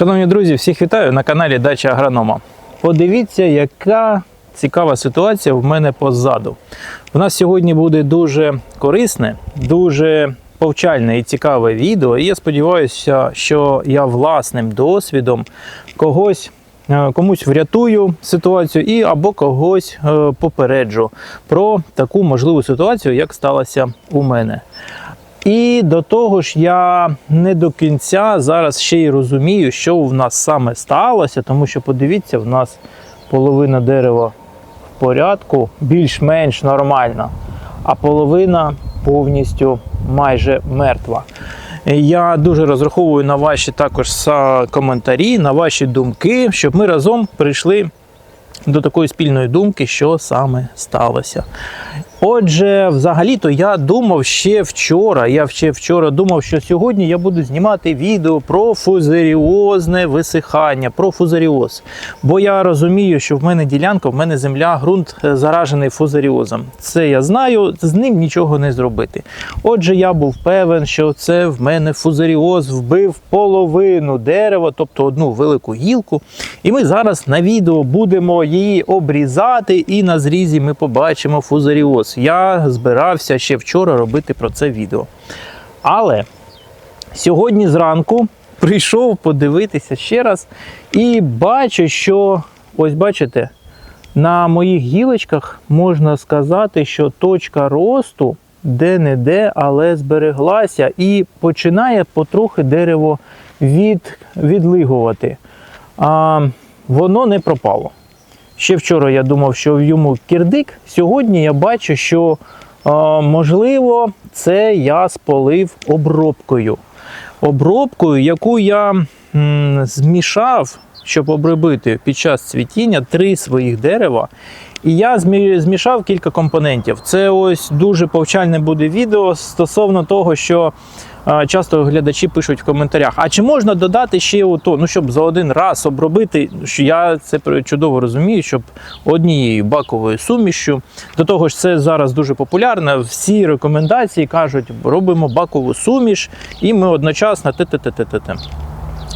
Шановні друзі, всіх вітаю на каналі Дача Агронома. Подивіться, яка цікава ситуація в мене позаду. У нас сьогодні буде дуже корисне, дуже повчальне і цікаве відео. І я сподіваюся, що я власним досвідом когось. е, Комусь врятую ситуацію і або когось е, попереджу про таку можливу ситуацію, як сталося у мене. І до того ж, я не до кінця зараз ще й розумію, що в нас саме сталося, тому що подивіться, в нас половина дерева в порядку, більш-менш нормальна, а половина повністю майже мертва. Я дуже розраховую на ваші також коментарі, на ваші думки, щоб ми разом прийшли до такої спільної думки, що саме сталося. Отже, взагалі-то я думав ще вчора. Я ще вчора думав, що сьогодні я буду знімати відео про фузаріозне висихання, про фузаріоз. Бо я розумію, що в мене ділянка, в мене земля, ґрунт е, заражений фузаріозом. Це я знаю, з ним нічого не зробити. Отже, я був певен, що це в мене фузаріоз вбив половину дерева, тобто одну велику гілку. І ми зараз на відео будемо її обрізати, і на зрізі ми побачимо фузаріоз. Я збирався ще вчора робити про це відео. Але сьогодні зранку прийшов подивитися ще раз і бачу, що ось бачите, на моїх гілочках можна сказати, що точка росту де-не-де, але збереглася, і починає потрохи дерево від, відлигувати. А, воно не пропало. Ще вчора я думав, що йому кірдик. Сьогодні я бачу, що можливо це я спалив обробкою. Обробкою, яку я змішав, щоб обробити під час цвітіння три своїх дерева. І я змішав кілька компонентів. Це ось дуже повчальне буде відео стосовно того, що часто глядачі пишуть в коментарях: а чи можна додати ще ото, ну щоб за один раз обробити, що я це чудово розумію, щоб однією баковою сумішю. До того ж, це зараз дуже популярно. Всі рекомендації кажуть, робимо бакову суміш, і ми одночасно те-те-те-те-те.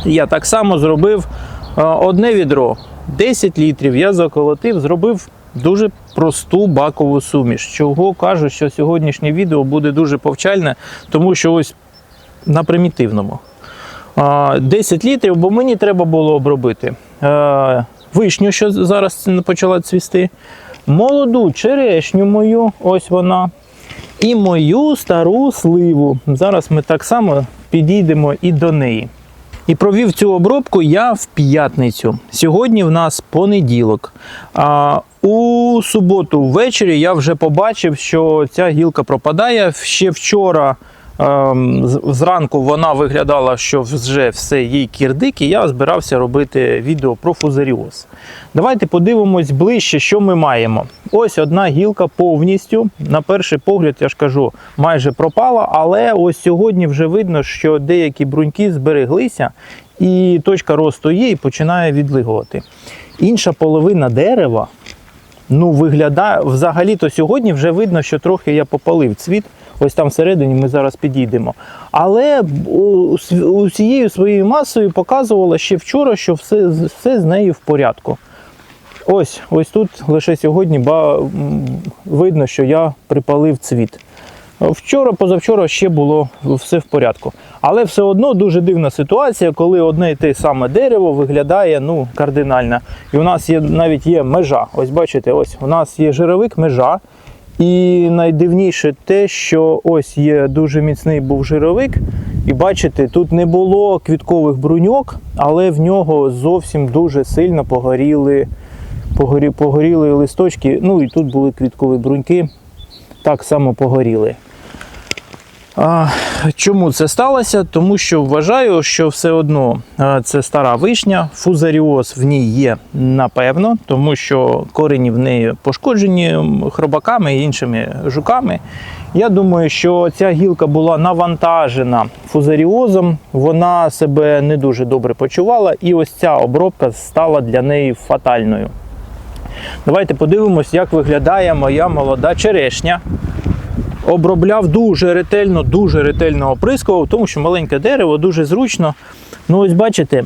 Я так само зробив одне відро 10 літрів. Я заколотив, зробив дуже просту бакову суміш. Чого кажу, що сьогоднішнє відео буде дуже повчальне, тому що ось на примітивному. 10 літрів, бо мені треба було обробити е, вишню, що зараз почала цвісти, молоду черешню мою, ось вона, і мою стару сливу. Зараз ми так само підійдемо і до неї. І провів цю обробку я в п'ятницю. Сьогодні в нас понеділок. А у суботу ввечері я вже побачив, що ця гілка пропадає. Ще вчора зранку вона виглядала, що вже все їй кірдик, і я збирався робити відео про фузаріоз. Давайте подивимось ближче, що ми маємо. Ось одна гілка повністю, на перший погляд, я ж кажу, майже пропала, але ось сьогодні вже видно, що деякі бруньки збереглися, і точка росту є і починає відлигувати. Інша половина дерева ну, виглядає взагалі-то сьогодні вже видно, що трохи я попалив цвіт. Ось там всередині ми зараз підійдемо. Але усією своєю масою показувало ще вчора, що все, все з нею в порядку. Ось, ось тут лише сьогодні ба, видно, що я припалив цвіт. Вчора, позавчора ще було все в порядку. Але все одно дуже дивна ситуація, коли одне і те саме дерево виглядає ну, кардинально. І у нас є навіть є межа. Ось бачите, ось у нас є жировик, межа. І найдивніше те, що ось є дуже міцний був жировик, і бачите, тут не було квіткових бруньок, але в нього зовсім дуже сильно погоріли, погорі, погоріли листочки. Ну і тут були квіткові бруньки, так само погоріли. А, чому це сталося? Тому що вважаю, що все одно це стара вишня, фузаріоз в ній є напевно, тому що корені в неї пошкоджені хробаками і іншими жуками. Я думаю, що ця гілка була навантажена фузаріозом, вона себе не дуже добре почувала, і ось ця обробка стала для неї фатальною. Давайте подивимось, як виглядає моя молода черешня обробляв дуже ретельно, дуже ретельно оприскував, тому що маленьке дерево дуже зручно Ну, ось бачите,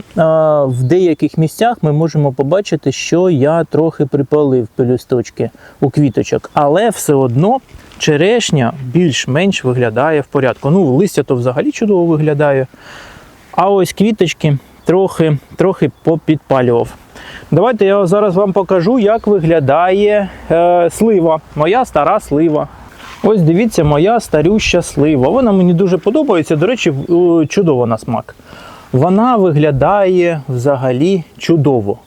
в деяких місцях ми можемо побачити, що я трохи припалив пелюсточки у квіточок, але все одно черешня більш-менш виглядає в порядку. Ну, листя то взагалі чудово виглядає. А ось квіточки трохи, трохи попідпалював. Давайте я зараз вам покажу, як виглядає е, слива. Моя стара слива. Ось дивіться, моя старюща слива. Вона мені дуже подобається. До речі, чудово на смак. Вона виглядає взагалі чудово.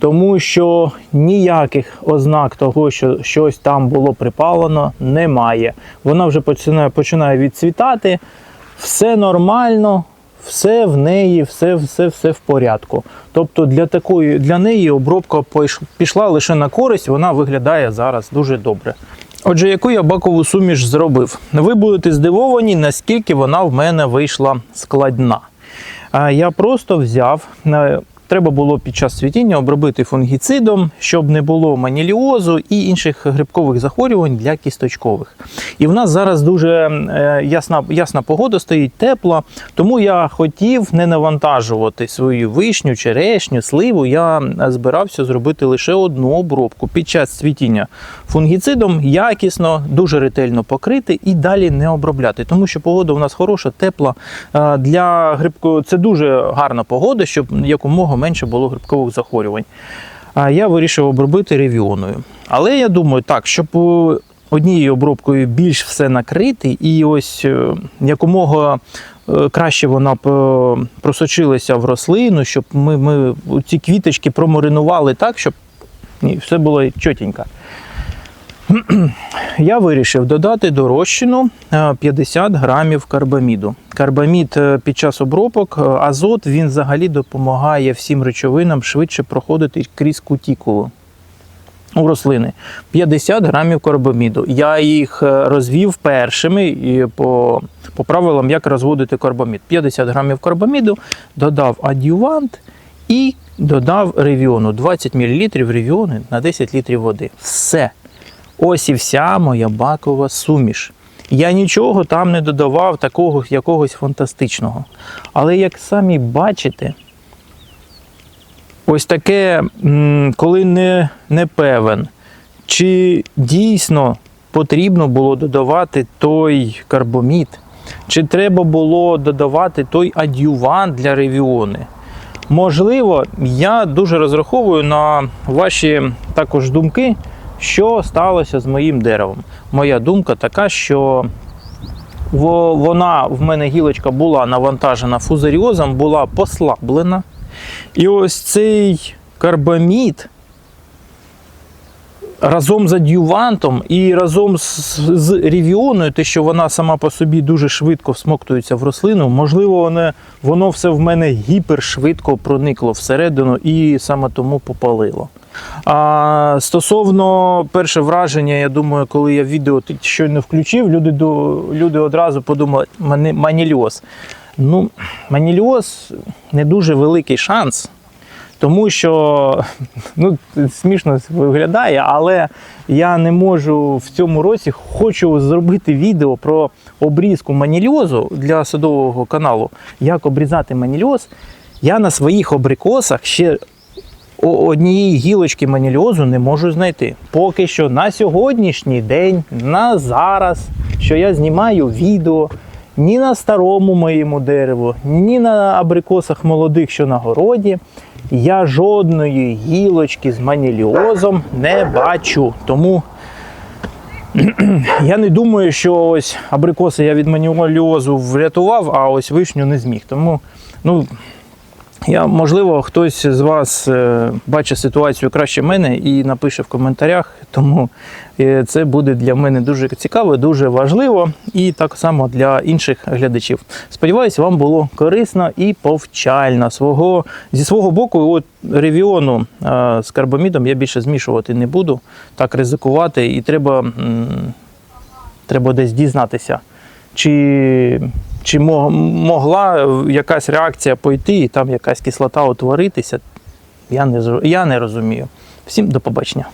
Тому що ніяких ознак того, що щось там було припалено, немає. Вона вже починає, починає відцвітати, все нормально, все в неї, все, все, все в порядку. Тобто для такої для неї обробка пішла лише на користь, вона виглядає зараз дуже добре. Отже, яку я бакову суміш зробив? Ви будете здивовані, наскільки вона в мене вийшла складна. Я просто взяв. Треба було під час цвітіння обробити фунгіцидом, щоб не було маніліозу і інших грибкових захворювань для кісточкових. І в нас зараз дуже е, ясна, ясна погода стоїть тепла, тому я хотів не навантажувати свою вишню, черешню, сливу. Я збирався зробити лише одну обробку під час цвітіння фунгіцидом, якісно, дуже ретельно покрити і далі не обробляти, тому що погода у нас хороша, тепла. Е, Для грибку це дуже гарна погода, щоб якомога менше було грибкових захворювань. А я вирішив обробити ревіоною. Але я думаю, так, щоб однією обробкою більш все накрити, і ось е, якомога е, краще вона просочилася в рослину, щоб ми, ми ці квіточки промаринували так, щоб ні, все було чотенько. Я вирішив додати до розчину е, 50 грамів карбаміду. Карбамід е, під час обробок, е, азот він взагалі допомагає всім речовинам швидше проходити крізь кутікулу у рослини. 50 грамів карбаміду. Я їх е, розвів першими і по, по правилам, як розводити карбамід. 50 грамів карбаміду, додав адювант і додав ревіону. 20 мл ревіону на 10 літрів води. Все. Ось і вся моя бакова суміш. Я нічого там не додавав такого якогось фантастичного. Але як самі бачите, ось таке, коли не, не певен, чи дійсно потрібно було додавати той карбомід, чи треба було додавати той адювант для ревіони. Можливо, я дуже розраховую на ваші також думки, що сталося з моїм деревом. Моя думка така, що вона в мене гілочка була навантажена фузаріозом, була послаблена. І ось цей карбамід разом з адювантом і разом з, з ревіоною, те, що вона сама по собі дуже швидко всмоктується в рослину, можливо, воно, воно все в мене гіпершвидко проникло всередину і саме тому попалило. А стосовно перше враження, я думаю, коли я відео щойно включив, люди, до, люди одразу подумали, «Мани- маніліоз. Ну, маніліоз не дуже великий шанс, тому що ну, смішно виглядає, але я не можу в цьому році хочу зробити відео про обрізку маніліозу для садового каналу. Як обрізати маніліоз. Я на своїх абрикосах ще однієї гілочки маніліозу не можу знайти. Поки що на сьогоднішній день, на зараз, що я знімаю відео, ні на старому моєму дереву, ні на абрикосах молодих, що на городі, я жодної гілочки з маніліозом не бачу. Тому я не думаю, що ось абрикоси я від маніліозу врятував, а ось вишню не зміг. Тому, ну, я, можливо, хтось з вас е, бачить ситуацію краще мене і напише в коментарях, тому е, це буде для мене дуже цікаво, дуже важливо і так само для інших глядачів. Сподіваюсь, вам було корисно і повчально. Свого, зі свого боку, от ревіону е, з карбамідом я більше змішувати не буду, так ризикувати, і треба, треба десь дізнатися. Чи, чи мо- могла якась реакція пойти, і там якась кислота утворитися, я не, я не розумію. Всім до побачення.